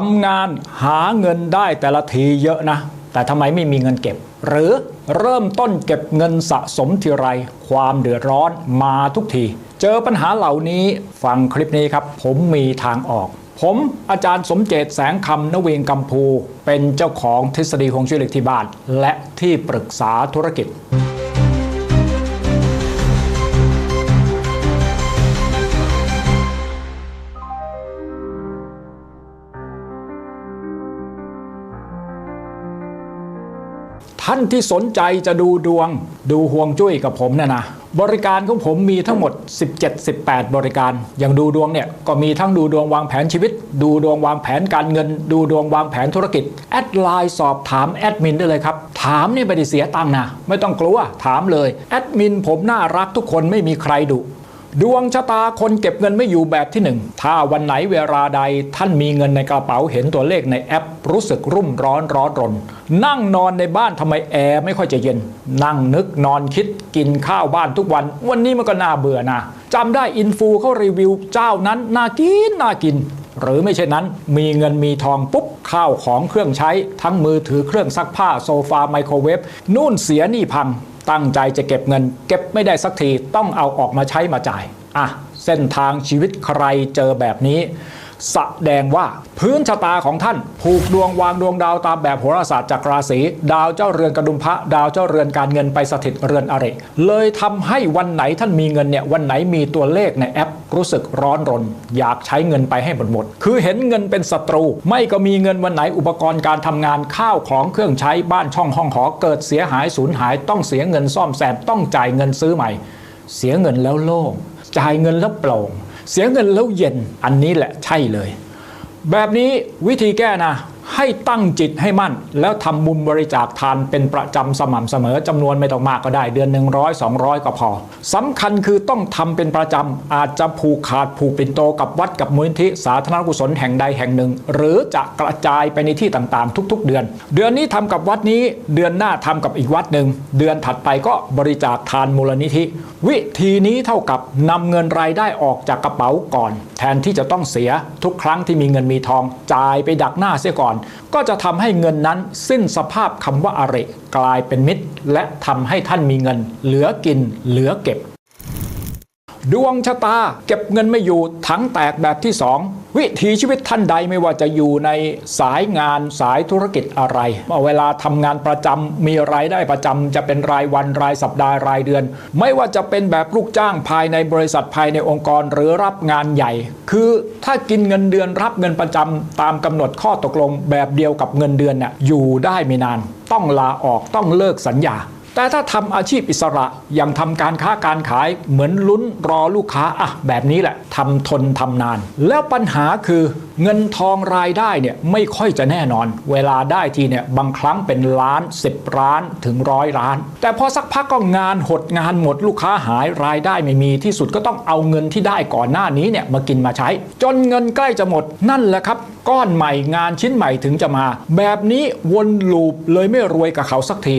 ทำงานหาเงินได้แต่ละทีเยอะนะ แต่ทำไมไม่มีเงินเก็บ หรือเริ่มต้นเก็บเงินสะสมทีไร ความเดือดร้อนมาทุกที เจอปัญหาเหล่านี้ฟังคลิปนี้ครับ ผมมีทางออก ผมอาจารย์สมเจตแสงคำนเวงกัมพู เป็นเจ้าของทฤษฎีของช่วยเหลือที่บ้าน และที่ปรึกษาธุรกิจ ท่านที่สนใจจะดูดวง ดูห่วงจุ้ยกับผมเนี่ยนะบริการของผมมีทั้งหมด 17-18 บริการ อย่างดูดวงเนี่ยก็มีทั้งดูดวงวางแผนชีวิต ดูดวงวางแผนการเงิน ดูดวงวางแผนธุรกิจ แอดไลน์สอบถามแอดมินได้เลยครับ ถามนี่ไม่ได้เสียตังค์นะ ไม่ต้องกลัว ถามเลย แอดมินผมน่ารักทุกคนไม่มีใครดุ ดวงชะตาคนเก็บเงินไม่อยู่แบบที่หนึ่งถ้าวันไหนเวลาใดท่านมีเงินในกระเป๋าเห็นตัวเลขในแอป รู้สึกรุ่มร้อนร้อนรน นั่งนอนในบ้านทำไมแอร์ไม่ค่อยจะเย็น นั่งนึกนอนคิดกินข้าวบ้านทุกวัน วันนี้มันก็น่าเบื่อนะจำได้อินฟูเขารีวิวเจ้านั้นน่ากินน่ากินหรือไม่เช่นนั้นมีเงินมีทองปุ๊บข้าวของเครื่องใช้ ทั้งมือถือเครื่องซักผ้าโซฟาไมโครเวฟนู่นเสียนี่พัง ตั้งใจจะเก็บเงิน เก็บไม่ได้สักทีต้องเอาออกมาใช้มาจ่ายอะเส้นทางชีวิตใครเจอแบบนี้ แสดงว่าพื้นชะตาของท่านผูกดวงวางดวงดาวตามแบบโหราศาสตร์จากราศีดาวเจ้าเรือนกระดุมพระดาวเจ้าเรือนการเงินไปสถิตเรือนอริเลยทำให้วันไหนท่านมีเงินเนี่ยวันไหนมีตัวเลขในแอป รู้สึกร้อนรน อยากใช้เงินไปให้หมดหมด คือเห็นเงินเป็นศัตรู ไม่ก็มีเงินวันไหนอุปกรณ์การทำงานข้าวของเครื่องใช้บ้านช่องห้องหอเกิดเสียหายสูญหาย ต้องเสียเงินซ่อมแซมต้องจ่ายเงินซื้อใหม่ เสียเงินแล้วโล่งจ่ายเงินแล้วโปร่ง เสียเงินแล้วเย็นอันนี้แหละใช่เลย แบบนี้วิธีแก้นะ ให้ตั้งจิตให้มั่น แล้วทำบุญบริจาคทานเป็นประจำสม่ำเสมอจำนวนไม่ต้องมากก็ได้ เดือนหนึ่งร้อยสองร้อยก็พอสำคัญคือต้องทำเป็นประจำอาจจะผูกขาดผูกปินโตกับวัดกับมูลนิธิสาธารณกุศลแห่งใดแห่งหนึ่ง หรือจะกระจายไปในที่ต่างๆ ทุก ๆ เดือน เดือนนี้ทำกับวัดนี้ เดือนหน้าทำกับอีกวัดหนึ่งเดือนถัดไปก็บริจาคทานมูลนิธิ วิธีนี้เท่ากับนำเงินรายได้ออกจากกระเป๋าก่อน แทนที่จะต้องเสียทุกครั้งที่มีเงินมีทองจ่ายไปดักหน้าเสียก่อนก็จะทำให้เงินนั้นสิ้นสภาพคำว่าอาริกลายเป็นมิตร และทำให้ท่านมีเงิน เหลือกินเหลือเก็บ ดวงชะตาเก็บเงินไม่อยู่ถังแตกแบบที่ 2 วิถีชีวิตท่านใดไม่ว่าจะอยู่ในสายงานสายธุรกิจอะไรเวลาทำงานประจำมีรายได้ประจำจะเป็นรายวันรายสัปดาห์รายเดือน ไม่ว่าจะเป็นแบบลูกจ้างภายในบริษัทภายในองค์กรหรือรับงานใหญ่ คือถ้ากินเงินเดือนรับเงินประจำตามกำหนดข้อตกลงแบบเดียวกับเงินเดือนน่ะอยู่ได้ไม่นาน ต้องลาออกต้องเลิกสัญญา แต่ถ้าทำอาชีพอิสระอย่างทำการค้าการขายเหมือนลุ้นรอลูกค้าอะแบบนี้แหละทำทนทำนาน แล้วปัญหาคือเงินทองรายได้เนี่ยไม่ค่อยจะแน่นอน เวลาได้ทีเนี่ยบางครั้งเป็นล้าน10ล้านถึงร้อยล้าน แต่พอสักพักก็งานหดงานหมดลูกค้าหายรายได้ไม่มีที่สุดก็ต้องเอาเงินที่ได้ก่อนหน้านี้เนี่ยมากินมาใช้ จนเงินใกล้จะหมดนั่นแหละครับ ก้อนใหม่งานชิ้นใหม่ถึงจะมา แบบนี้วนลูปเลยไม่รวยกับเขาสักที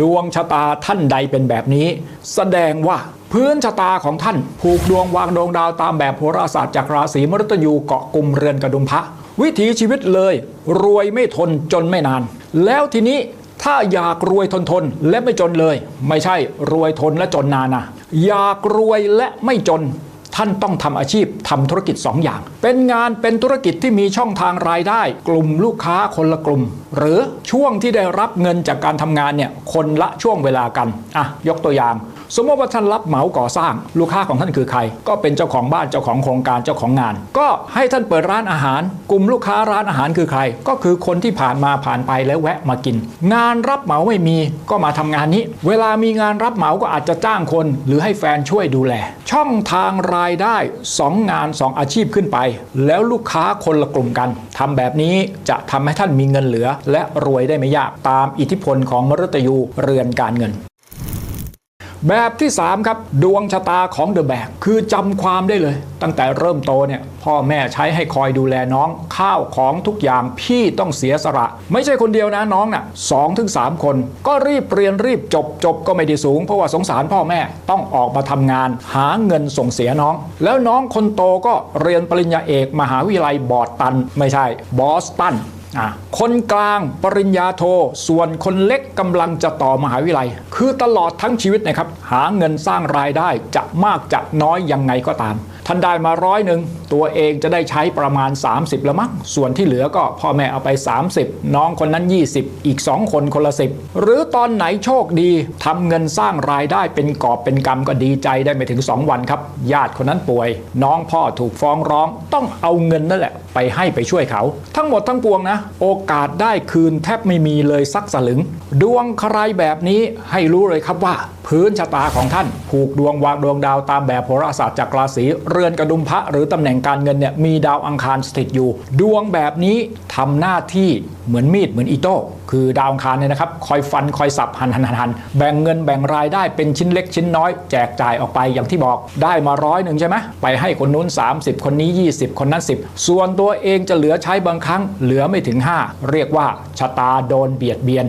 ดวงชะตาท่านใดเป็นแบบนี้ แสดงว่าพื้นชะตาของท่านผูกดวงวางดวงดาวตามแบบโหราศาสตร์จากราศีมฤตยูเกาะกลุ่มเรือนกระดุมพระวิถีชีวิตเลย รวยไม่ทนจนไม่นาน แล้วทีนี้ถ้าอยากรวยทนทนและไม่จนเลย ไม่ใช่รวยทนและจนนานนะอยากรวยและไม่จน ท่านต้องทำอาชีพทำธุรกิจ 2 อย่าง เป็นงานเป็นธุรกิจที่มีช่องทางรายได้ กลุ่มลูกค้าคนละกลุ่ม หรือช่วงที่ได้รับเงินจากการทำงานเนี่ยคนละช่วงเวลากันอะยกตัวอย่าง สมมติว่าท่านรับเหมาก่อสร้าง ลูกค้าของท่านคือใคร ก็เป็นเจ้าของบ้านเจ้าของโครงการเจ้าของงาน ก็ให้ท่านเปิดร้านอาหาร กลุ่มลูกค้าร้านอาหารคือใคร ก็คือคนที่ผ่านมาผ่านไปแล้วแวะมากิน งานรับเหมาไม่มีก็มาทำงานนี้ เวลามีงานรับเหมาก็อาจจะจ้างคน หรือให้แฟนช่วยดูแล ช่องทางรายได้ 2 งาน 2 อาชีพขึ้นไป แล้วลูกค้าคนละกลุ่มกันทำแบบนี้จะทำให้ท่านมีเงินเหลือ และรวยได้ไม่ยากตามอิทธิพลของมฤตยูเรือนการเงิน แบบที่ 3 ครับ ดวงชะตาของเดอะแบกคือจำความได้เลย ตั้งแต่เริ่มโตเนี่ยพ่อแม่ใช้ให้คอยดูแลน้อง ข้าวของทุกอย่างพี่ต้องเสียสละ ไม่ใช่คนเดียวนะน้องน่ะสองถึงสามคน ก็รีบเรียนรีบจบจบก็ไม่ได้สูง เพราะว่าสงสารพ่อแม่ต้องออกมาทำงาน หาเงินส่งเสียน้อง แล้วน้องคนโตก็เรียนปริญญาเอกมหาวิทยาลัยบอร์ตัน ไม่ใช่บอสตัน คนกลางปริญญาโท ส่วนคนเล็กกำลังจะต่อมหาวิทยาลัย คือตลอดทั้งชีวิตนะครับ หาเงินสร้างรายได้จะมากจะน้อยยังไงก็ตาม ท่านได้มาร้อยหนึ่งตัวเองจะได้ใช้ประมาณ 30 ละมั้งส่วนที่เหลือก็พ่อแม่เอาไป 30 น้องคนนั้น 20 อีก 2 คนคนละ 10 หรือตอนไหนโชคดีทำเงินสร้างรายได้เป็นกอบเป็นกำก็ดีใจได้ไม่ถึง 2 วันครับ ญาติคนนั้นป่วย น้องพ่อถูกฟ้องร้อง ต้องเอาเงินนั่นแหละ ไปให้ไปช่วยเขา ทั้งหมดทั้งปวงนะ โอกาสได้คืนแทบไม่มีเลยสักสลึง ดวงใครแบบนี้ให้รู้เลยครับว่า พื้นชะตาของท่าน ผูกดวงวางดวงดาวตามแบบโหราศาสตร์จากราศีเรือนกระดุมพระหรือตำแหน่งการเงินเนี่ยมีดาวอังคารสถิตอยู่ ดวงแบบนี้ทำหน้าที่เหมือนมีดเหมือนอีโต้คือดาวอังคารเนี่ยนะครับคอยฟันคอยสับหันหันหันหันแบ่งเงินแบ่งรายได้เป็นชิ้นเล็กชิ้นน้อยแจกจ่ายออกไปอย่างที่บอกได้มาร้อยหนึ่งใช่ไหมไปให้คนนู้น 30 คนนี้ 20 คนนั้น 10 ส่วนตัวเองจะเหลือใช้บางครั้งเหลือไม่ถึง 5 เรียกว่าชะตาโดนเบียดเบียน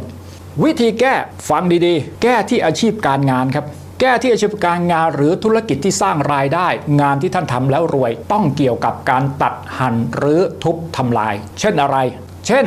วิธีแก้ฟังดีๆ แก้ที่อาชีพการงานครับ แก้ที่อาชีพการงานหรือธุรกิจที่สร้างรายได้ งานที่ท่านทำแล้วรวยต้องเกี่ยวกับการตัดหั่นหรือทุบทำลาย เช่นอะไร เช่น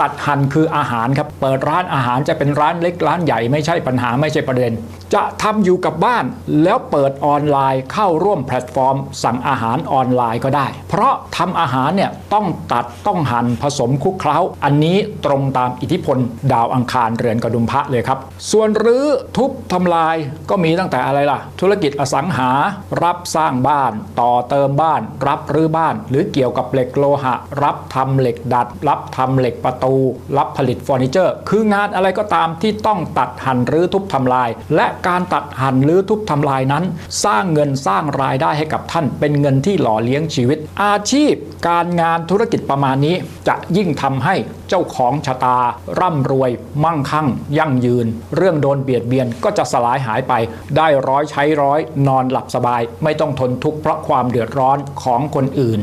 ตัดหั่นคืออาหารครับ เปิดร้านอาหารจะเป็นร้านเล็กร้านใหญ่ไม่ใช่ปัญหาไม่ใช่ประเด็นจะทำอยู่กับบ้านแล้วเปิดออนไลน์เข้าร่วมแพลตฟอร์ม สั่งอาหารออนไลน์ก็ได้ เพราะทำอาหารเนี่ยต้องตัดต้องหั่นผสมคลุกเคล้า อันนี้ตรงตามอิทธิพล ดาวอังคารเรือนกระดุมพระเลยครับ ส่วนรื้อทุบทำลายก็มีตั้งแต่อะไรล่ะ ธุรกิจอสังหา รับสร้างบ้าน ต่อเติมบ้าน รับรื้อบ้าน หรือเกี่ยวกับเหล็กโลหะ รับทำเหล็กดัด รับทำเหล็กประตู รับผลิตเฟอร์นิเจอร์ คืองานอะไรก็ตามที่ต้องตัดหั่นรื้อทุบทำลาย และการตัดหั่นหรือทุบทำลายนั้น สร้างเงินสร้างรายได้ให้กับท่าน เป็นเงินที่หล่อเลี้ยงชีวิต อาชีพ การงานธุรกิจประมาณนี้ จะยิ่งทำให้เจ้าของชะตา ร่ำรวย มั่งคั่ง ยั่งยืน เรื่องโดนเบียดเบียนก็จะสลายหายไป ได้ร้อยใช้ร้อย นอนหลับสบาย ไม่ต้องทนทุกข์เพราะความเดือดร้อนของคนอื่น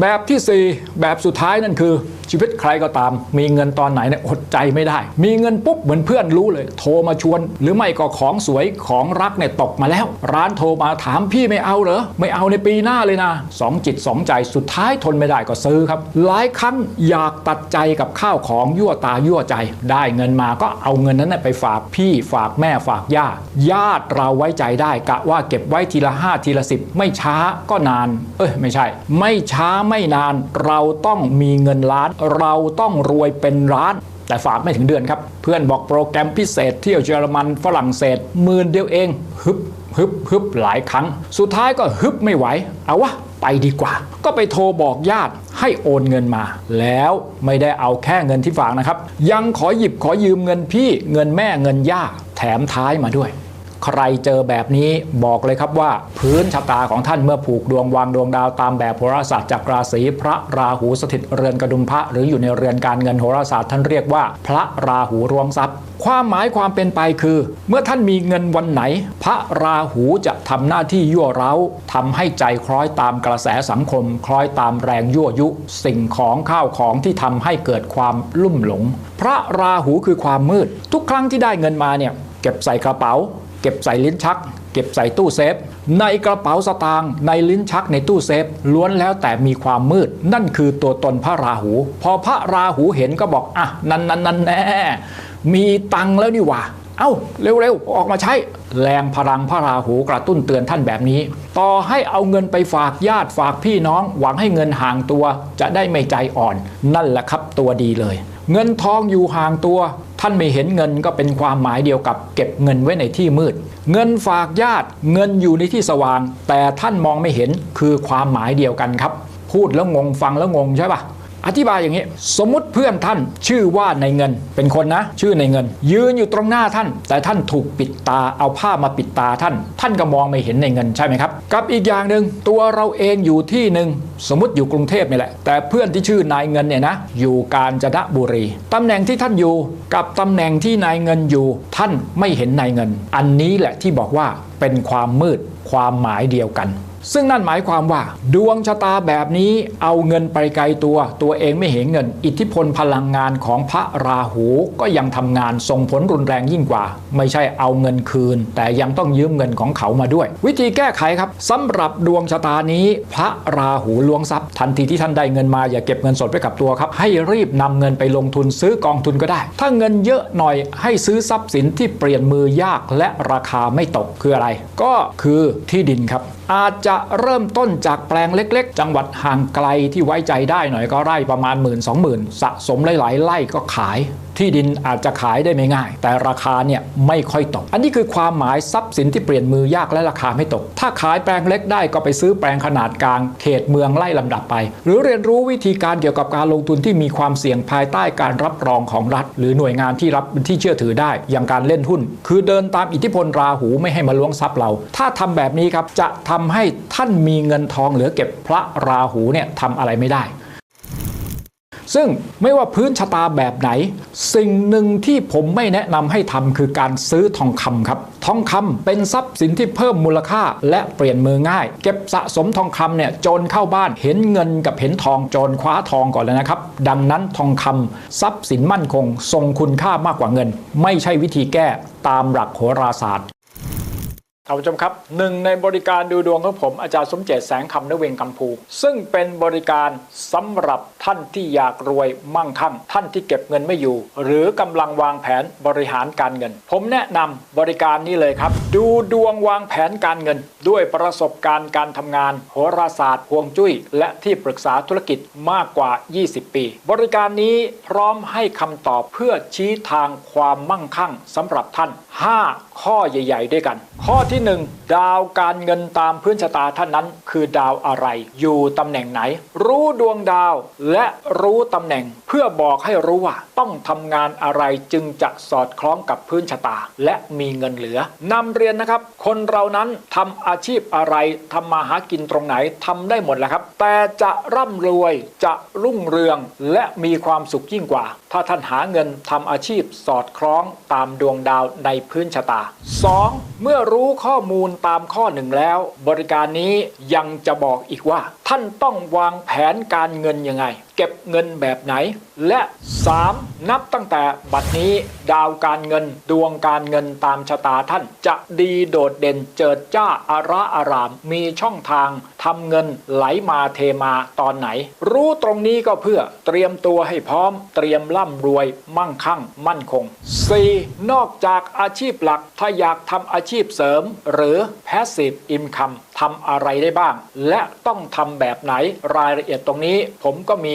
แบบที่ 4 แบบสุดท้ายนั่นคือ ชีวิตใครก็ตาม มีเงินตอนไหนเนี่ยอดใจไม่ได้ มีเงินปุ๊บเหมือนเพื่อนรู้เลย โทรมาชวน หรือไม่ก็ของสวยของรักเนี่ยตกมาแล้ว ร้านโทรมาถามพี่ไม่เอาเหรอไม่เอาในปีหน้าเลยนะสองจิตสองใจสุดท้ายทนไม่ได้ก็ซื้อครับ หลายครั้งอยากตัดใจกับข้าวของยั่วตายั่วใจ ได้เงินมาก็เอาเงินนั้นนะไปฝากพี่ฝากแม่ฝากญาติญาติเราไว้ใจได้กะว่าเก็บไว้ทีละห้าทีละสิบไม่ช้าก็นาน เอ้ยไม่ใช่ ไม่ช้าไม่นานเราต้องมีเงินล้าน เราต้องรวยเป็นล้าน แต่ฝากไม่ถึงเดือนครับ เพื่อนบอกโปรแกรมพิเศษเที่ยวเยอรมันฝรั่งเศสหมื่นเดียวเองฮึบฮึบฮึบหลายครั้ง สุดท้ายก็ฮึบไม่ไหว เอาวะไปดีกว่า ก็ไปโทรบอกญาติให้โอนเงินมา แล้วไม่ได้เอาแค่เงินที่ฝากนะครับ ยังขอหยิบขอยืมเงินพี่เงินแม่เงินย่าแถมท้ายมาด้วย ใครเจอแบบนี้บอกเลยครับว่า พื้นชะตาของท่านเมื่อผูกดวงวางดวงดาวตามแบบโหราศาสตร์จากราศีพระราหูสถิตเรือนกระดุมพระหรืออยู่ในเรือนการเงินโหราศาสตร์ท่านเรียกว่า พระราหูรวงทรัพย์ความหมายความเป็นไปคือ เมื่อท่านมีเงินวันไหน พระราหูจะทำหน้าที่ยั่วเร้าทำให้ใจคล้อยตามกระแสสังคม คล้อยตามแรงยั่วยุ สิ่งของข้าวของที่ทำให้เกิดความลุ่มหลง พระราหูคือความมืด ทุกครั้งที่ได้เงินมาเนี่ยเก็บใส่กระเป๋า เก็บใส่ลิ้นชัก เก็บใส่ตู้เซฟ ในกระเป๋าสตางค์ในลิ้นชักในตู้เซฟ ล้วนแล้วแต่มีความมืด นั่นคือตัวตนพระราหู พอพระราหูเห็นก็บอกอะนั่นนั่นนั่นแน่มีตังแล้วนี่ว่าเอ้าเร็วๆ ออกมาใช้ แรงพลังพระราหูกระตุ้นเตือนท่านแบบนี้ ต่อให้เอาเงินไปฝากญาติฝากพี่น้อง หวังให้เงินห่างตัวจะได้ไม่ใจอ่อน นั่นแหละครับตัวดีเลย เงินทองอยู่ห่างตัว ท่านไม่เห็นเงินก็เป็นความหมายเดียวกับเก็บเงินไว้ในที่มืด เงินฝากญาติเงินอยู่ในที่สว่าง แต่ท่านมองไม่เห็นคือความหมายเดียวกันครับ พูดแล้วงงฟังแล้วงงใช่ปะ อธิบายอย่างนี้ สมมติเพื่อนท่านชื่อว่าในเงินเป็นคนนะ ชื่อในเงิน ยืนอยู่ตรงหน้าท่าน แต่ท่านถูกปิดตาเอาผ้ามาปิดตาท่าน ท่านก็มองไม่เห็นในเงินใช่ไหมครับ กับอีกอย่างหนึ่งตัวเราเองอยู่ที่หนึ่งสมมติอยู่กรุงเทพนี่แหละ แต่เพื่อนที่ชื่อนายเงินเนี่ยนะอยู่กาญจนบุรีตำแหน่งที่ท่านอยู่กับตำแหน่งที่นายเงินอยู่ ท่านไม่เห็นนายเงิน อันนี้แหละที่บอกว่าเป็นความมืดความหมายเดียวกัน ซึ่งนั่นหมายความว่า ดวงชะตาแบบนี้เอาเงินไปไกลตัว ตัวเองไม่เห็นเงิน อิทธิพลพลังงานของพระราหูก็ยังทำงานส่งผลรุนแรงยิ่งกว่า ไม่ใช่เอาเงินคืน แต่ยังต้องยืมเงินของเขามาด้วย วิธีแก้ไขครับสำหรับดวงชะตานี้ พระราหูล้วงทรัพย์ทันทีที่ท่านได้เงินมาอย่าเก็บเงินสดไว้กับตัวครับ ให้รีบนำเงินไปลงทุนซื้อกองทุนก็ได้ ถ้าเงินเยอะหน่อยให้ซื้อทรัพย์สินที่เปลี่ยนมือยากและราคาไม่ตกคืออะไร ก็คือที่ดินครับ อาจจะเริ่มต้นจากแปลงเล็ก ๆ จังหวัดห่างไกลที่ไว้ใจได้หน่อยก็ไร่ประมาณหมื่นสองหมื่นสะสมหลายๆไร่ก็ขาย ที่ดินอาจจะขายได้ไม่ง่าย แต่ราคาเนี่ยไม่ค่อยตก อันนี้คือความหมายทรัพย์สินที่เปลี่ยนมือยากและราคาไม่ตก ถ้าขายแปลงเล็กได้ก็ไปซื้อแปลงขนาดกลางเขตเมืองไล่ลำดับไป หรือเรียนรู้วิธีการเกี่ยวกับการลงทุนที่มีความเสี่ยงภายใต้การรับรองของรัฐ หรือหน่วยงานที่รับที่เชื่อถือได้ อย่างการเล่นหุ้น คือเดินตามอิทธิพลราหูไม่ให้มาล้วงทรัพย์เรา ถ้าทำแบบนี้ครับจะทำให้ท่านมีเงินทองเหลือเก็บพระราหูเนี่ยทำอะไรไม่ได้ ซึ่งไม่ว่าพื้นชะตาแบบไหน สิ่งหนึ่งที่ผมไม่แนะนำให้ทำคือการซื้อทองคำครับ ทองคำเป็นทรัพย์สินที่เพิ่มมูลค่าและเปลี่ยนมือง่าย เก็บสะสมทองคำเนี่ยโจรเข้าบ้านเห็นเงินกับเห็นทองโจรคว้าทองก่อนเลยนะครับ ดังนั้นทองคำทรัพย์สินมั่นคง ทรงคุณค่ามากกว่าเงิน ไม่ใช่วิธีแก้ตามหลักโหราศาสตร์ ท่านผู้ชมครับหนึ่งในบริการดูดวงของผมอาจารย์สมเจตแสงคำนเวงกัมพู ซึ่งเป็นบริการสำหรับท่านที่อยากรวยมั่งคั่ง ท่านที่เก็บเงินไม่อยู่ หรือกำลังวางแผนบริหารการเงิน ผมแนะนำบริการนี้เลยครับ ดูดวงวางแผนการเงิน ด้วยประสบการณ์การทำงานโหราศาสตร์ฮวงจุ้ย และที่ปรึกษาธุรกิจมากกว่า 20 ปี บริการนี้พร้อมให้คำตอบเพื่อชี้ทางความมั่งคั่งสำหรับท่าน 5 ข้อใหญ่ ๆ ด้วยกัน ข้อที่1 ดาวการเงินตามพื้นชะตาท่านนั้น คือดาวอะไร อยู่ตำแหน่งไหน รู้ดวงดาวและรู้ตำแหน่ง เพื่อบอกให้รู้ว่า ต้องทำงานอะไรจึงจะสอดคล้องกับพื้นชะตา และมีเงินเหลือนำเรียนนะครับ คนเรานั้นทำอาชีพอะไรทำมาหากินตรงไหนทำได้หมดแหละครับ แต่จะร่ำรวยจะรุ่งเรืองและมีความสุขยิ่งกว่า ถ้าท่านหาเงินทำอาชีพสอดคล้องตามดวงดาวในพื้นชะตา 2. เมื่อรู้ข้อข้อมูลตามข้อหนึ่งแล้ว บริการนี้ยังจะบอกอีกว่า ท่านต้องวางแผนการเงินยังไง เก็บเงินแบบไหน และ 3. นับตั้งแต่บัดนี้ดาวการเงินดวงการเงินตามชะตาท่าน จะดีโดดเด่นเจิดจ้าอาระอาราม มีช่องทางทำเงินไหลมาเทมาตอนไหน รู้ตรงนี้ก็เพื่อเตรียมตัวให้พร้อม เตรียมร่ำรวย มั่งคั่ง มั่นคง 4. นอกจากอาชีพหลักถ้าอยากทำอาชีพเสริม หรือ passive income ทำอะไรได้บ้าง และต้องทำแบบไหนรายละเอียดตรงนี้ ผมก็มี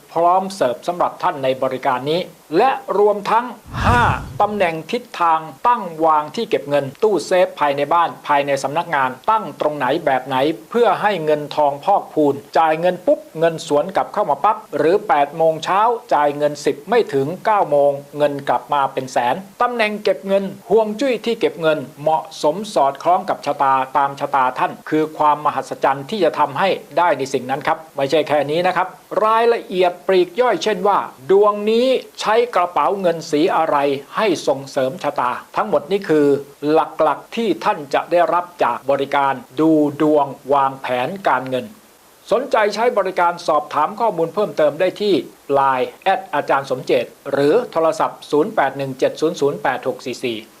พร้อมเสิร์ฟสำหรับท่านในบริการนี้ และรวมทั้ง 5ตำแหน่งทิศทางตั้งวางที่เก็บเงิน ตู้เซฟภายในบ้านภายในสำนักงาน ตั้งตรงไหนแบบไหน เพื่อให้เงินทองพอกพูน จ่ายเงินปุ๊บ เงินสวนกลับเข้ามาปั๊บหรือ 8 โมงเช้าจ่ายเงิน 10 ไม่ถึง 9 โมง เงินกลับมาเป็นแสนตำแหน่งเก็บเงินห่วงจุ้ยที่เก็บเงิน เหมาะสมสอดคล้องกับชะตาตามชะตาท่าน คือความมหัศจรรย์ที่จะทำให้ได้ในสิ่งนั้นครับไม่ใช่แค่นี้นะครับ รายละเอียดปลีกย่อยเช่นว่า ดวงนี้ใช้กระเป๋าเงินสีอะไรให้ส่งเสริมชะตา ทั้งหมดนี้คือ หลักๆที่ท่านจะได้รับจากบริการดูดวงวางแผนการเงิน สนใจใช้บริการสอบถามข้อมูลเพิ่มเติมได้ที่ Line แอดอาจารย์สมเจตหรือโทรศัพท์ 0817008644